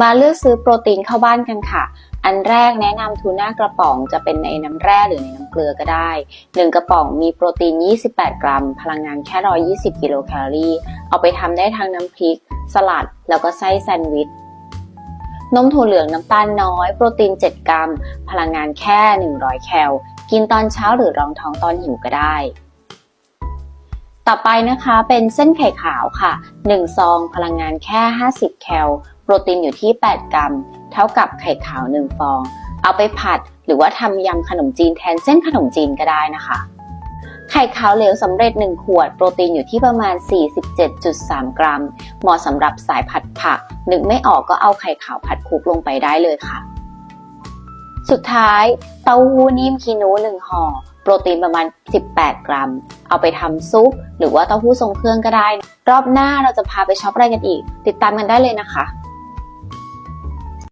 มาเลือกซื้อโปรตีนเข้าบ้านกันค่ะ อันแรกแนะนำทูน่ากระป๋องจะเป็นในน้ำแร่หรือในน้ำเกลือก็ได้ 1 กระป๋องมีโปรตีน 28 กรัม พลังงานแค่ 120 กิโลแคลอรี่ เอาไปทำได้ทั้งน้ำพริก สลัด แล้วก็ไส้แซนด์วิช นมถั่วเหลืองน้ำตาลน้อย โปรตีน 7 กรัม พลังงานแค่ 100 แคล กินตอนเช้าหรือรองท้องตอนหิวก็ได้ต่อไปนะคะเป็นเส้นไข่ขาวค่ะ 1 ซองพลังงานแค่ 50 แคล ปรตีนอยู่ที่ 8 กรัม เท่ากับไข่ขาว 1 ฟอง เอาไปผัดหรือว่าทำยำขนมจีนแทนเส้นขนมจีนก็ได้นะคะ ไข่ขาวเหลวสำเร็จ 1 ขวด โปรตีนอยู่ที่ประมาณ 47.3 กรัม เหมาะสำหรับสายผัดผัก นึกไม่ออกก็เอาไข่ขาวผัดคลุกลงไปได้เลยค่ะ สุดท้ายเต้าหู้นิ่มคีนู1ห่อโปรตีนประมาณ 18 กรัม เอาไปทำซุป หรือว่าเต้าหู้ทรงเครื่องก็ได้ รอบหน้าเราจะพาไปช็อปอะไรกันอีก ติดตามกันได้เลยนะคะ